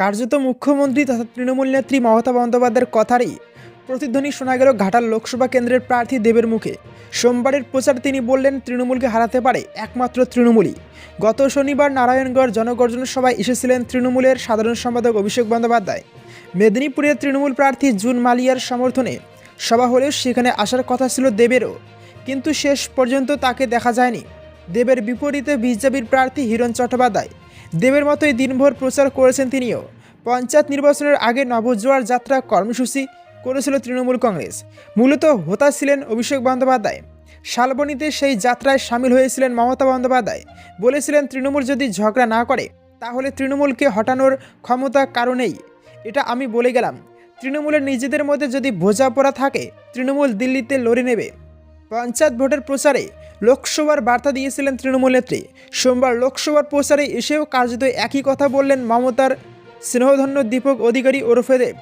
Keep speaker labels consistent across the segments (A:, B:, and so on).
A: কার্যত মুখ্যমন্ত্রী তথা তৃণমূল নেত্রী মমতা বন্দ্যোপাধ্যায়ের কথারই প্রতিধ্বনি শোনা গেল ঘাটাল লোকসভা কেন্দ্রের প্রার্থী দেবের মুখে। সোমবারের প্রচার তিনি বললেন, তৃণমূলকে হারাতে পারে একমাত্র তৃণমূলই। গত শনিবার নারায়ণগড় জনগর্জন সভায় এসেছিলেন তৃণমূলের সাধারণ সম্পাদক অভিষেক বন্দ্যোপাধ্যায়। মেদিনীপুরের তৃণমূল প্রার্থী জুন মালিয়ার সমর্থনে সভা হলেও সেখানে আসার কথা ছিল দেবেরও। কিন্তু শেষ পর্যন্ত তাকে দেখা যায়নি। দেবের বিপরীতে বিজেপির প্রার্থী হিরণ চট্টোপাধ্যায় দেবের মতোই দিনভর প্রচার করেছেন তিনিও। পঞ্চায়েত নির্বাচনের আগে নবজোয়ার যাত্রা কর্মসূচি করেছিল তৃণমূল কংগ্রেস। মূলত হোতা ছিলেন অভিষেক বন্দ্যোপাধ্যায়। শালবনীতে সেই যাত্রায় সামিল হয়েছিলেন মমতা বন্দ্যোপাধ্যায়। বলেছিলেন, তৃণমূল যদি ঝগড়া না করে, তাহলে তৃণমূলকে হটানোর ক্ষমতা কারণেই এটা আমি বলে গেলাম। তৃণমূলের নিজেদের মধ্যে যদি বোঝাপড়া থাকে, তৃণমূল দিল্লিতে লড়ে নেবে। পঞ্চায়েত ভোটের প্রচারে লোকসভার বার্তা দিয়েছিলেন তৃণমূল নেত্রী। সোমবার লোকসভার প্রচারে এসেও কার্যত একই কথা বললেন মমতার স্নেহধন্য দীপক অধিকারী ওরফে দেব।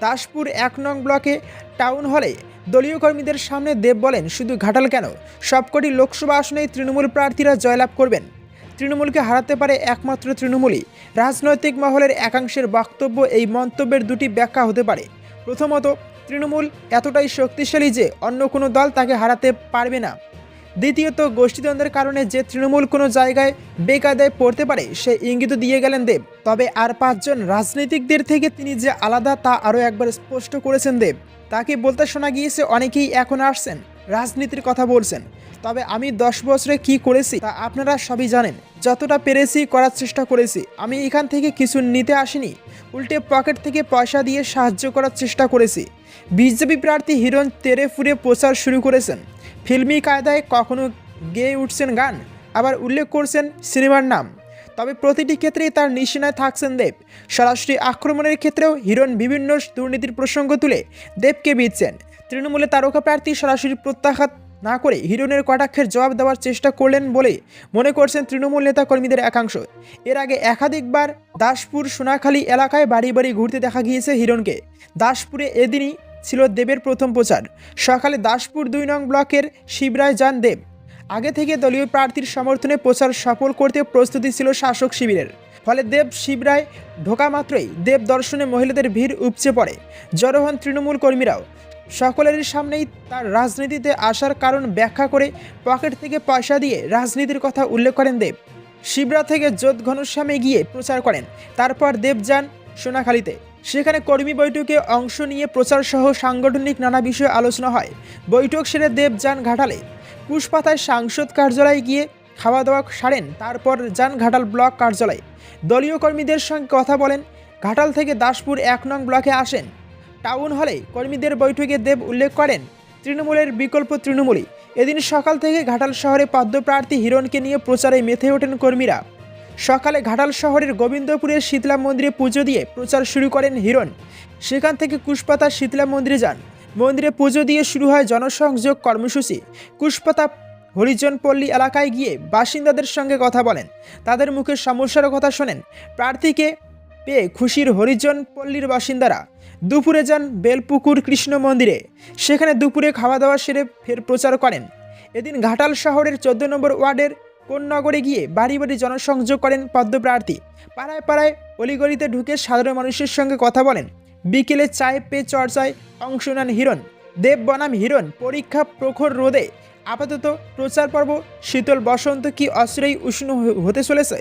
A: দাসপুর এক নং ব্লকে টাউন হলে দলীয় কর্মীদের সামনে দেব বলেন, শুধু ঘাটাল কেন? সবকটি লোকসভা আসনেই তৃণমূল প্রার্থীরা জয়লাভ করবেন। তৃণমূলকে হারাতে পারে একমাত্র তৃণমূলই। রাজনৈতিক মহলের একাংশের বক্তব্য এই মন্তব্যের দুটি ব্যাখ্যা হতে পারে। প্রথমত, তৃণমূল এতটাই শক্তিশালী যে অন্য কোনো দল তাকে হারাতে পারবে না। দ্বিতীয়ত, গোষ্ঠীদ্বন্দ্বের কারণে যে তৃণমূল কোনো জায়গায় বেকায়দায় পড়তে পারে, সে ইঙ্গিত দিয়ে গেলেন দেব। তবে আর পাঁচজন রাজনীতিকদের থেকে তিনি যে আলাদা, তা আরও একবার স্পষ্ট করেছেন দেব। তাকে বলতে শোনা গিয়েছে, অনেকেই এখন আসছেন, রাজনীতির কথা বলছেন। তবে আমি দশ বছরে কি করেছি, তা আপনারা সবই জানেন। যতটা পেরেছি করার চেষ্টা করেছি, আমি এখান থেকে কিছু নিতে আসিনি। উল্টে পকেট থেকে পয়সা দিয়ে সাহায্য করার চেষ্টা করেছি। বিজেপি প্রার্থী হিরণ তেরে ফুরে প্রচার শুরু করেছেন। ফিল্মি কায়দায় কখনো গেয়ে উঠছেন গান, আবার উল্লেখ করছেন সিনেমার নাম। তবে প্রতিটি ক্ষেত্রেই তার নিশানায় থাকছেন দেব। সরাসরি আক্রমণের ক্ষেত্রেও হিরণ বিভিন্ন দুর্নীতির প্রসঙ্গ তুলে দেবকে বিচ্ছেন তৃণমূলে তারকা প্রার্থী সরাসরি প্রত্যাঘাত না করে হিরণের কটাক্ষের জবাব দেওয়ার চেষ্টা করলেন বলে মনে করছেন তৃণমূল নেতা কর্মীদের একাংশ। এর আগে একাধিকবার দাসপুর সোনাখালী এলাকায় বাড়ি বাড়ি ঘুরতে দেখা গিয়েছে হিরণকে। দাসপুরে এদিনই ছিল দেবের প্রথম প্রচার। সকালে দাসপুর দুই নং ব্লকের শিবরায় যান দেব। আগে থেকে দলীয় প্রার্থীর সমর্থনে প্রচার সফল করতে প্রস্তুতি ছিল শাসক শিবিরের। ফলে দেব, শিবরায় ঢোকা মাত্রই দেব দর্শনে মহিলাদের ভিড় উপচে পড়ে। জড়ো হন তৃণমূল কর্মীরাও। সকলের সামনেই তার রাজনীতিতে আসার কারণ ব্যাখ্যা করে পকেট থেকে পয়সা দিয়ে রাজনীতির কথা উল্লেখ করেন দেব। শিবরা থেকে যোধ ঘনশ্যামে গিয়ে প্রচার করেন। তারপর দেব যান সোনাখালীতে। সেখানে কর্মী বৈঠকে অংশ নিয়ে প্রচার সহ সাংগঠনিক নানা বিষয়ে আলোচনা হয়। বৈঠক সেরে দেব যান ঘাটালে। পুষ্পাতায় সাংসদ কার্যালয়ে গিয়ে খাওয়া দাওয়া সারেন, তারপর যান ঘাটাল ব্লক কার্যালয়ে। দলীয় কর্মীদের সঙ্গে কথা বলেন, ঘাটাল থেকে দাসপুর এক নং ব্লকে আসেন। টাউন হলে কর্মীদের বৈঠকে দেব উল্লেখ করেন, তৃণমূলের বিকল্প তৃণমূলই। এদিন সকাল থেকে ঘাটাল শহরে পদ্মপ্রার্থী হিরণকে নিয়ে প্রচারে মেতে ওঠেন কর্মীরা। সকালে ঘাটাল শহরের গোবিন্দপুরের শীতলা মন্দিরে পুজো দিয়ে প্রচার শুরু করেন হিরণ। সেখান থেকে কুশপাতা শীতলা মন্দিরে যান। মন্দিরে পুজো দিয়ে শুরু হয় জনসংযোগ কর্মসূচি। কুশপাতা হরিজনপল্লী এলাকায় গিয়ে বাসিন্দাদের সঙ্গে কথা বলেন। তাদের মুখে সমস্যার কথা শোনেন। প্রার্থীকে পেয়ে খুশির হরিজন পল্লীর বাসিন্দারা দুপুরে যান বেলপুকুর কৃষ্ণ মন্দিরে। সেখানে দুপুরে খাওয়া দাওয়া সেরে ফের প্রচার করেন। এদিন ঘাটাল শহরের চোদ্দ নম্বর ওয়ার্ডের কোন্নগরে গিয়ে বাড়ি বাড়ি জনসংযোগ করেন পদ্মপ্রার্থী। পাড়ায় পাড়ায় অলিগলিতে ঢুকে সাধারণ মানুষের সঙ্গে কথা বলেন। বিকেলে চায় পে চর্চায় অংশ নেন হিরণ। দেব বনাম হিরণ, পরীক্ষা প্রখর রোদে। আপাতত প্রচার পর্ব শীতল বসন্ত কি অস্ত্রেই উষ্ণ হতে চলেছে?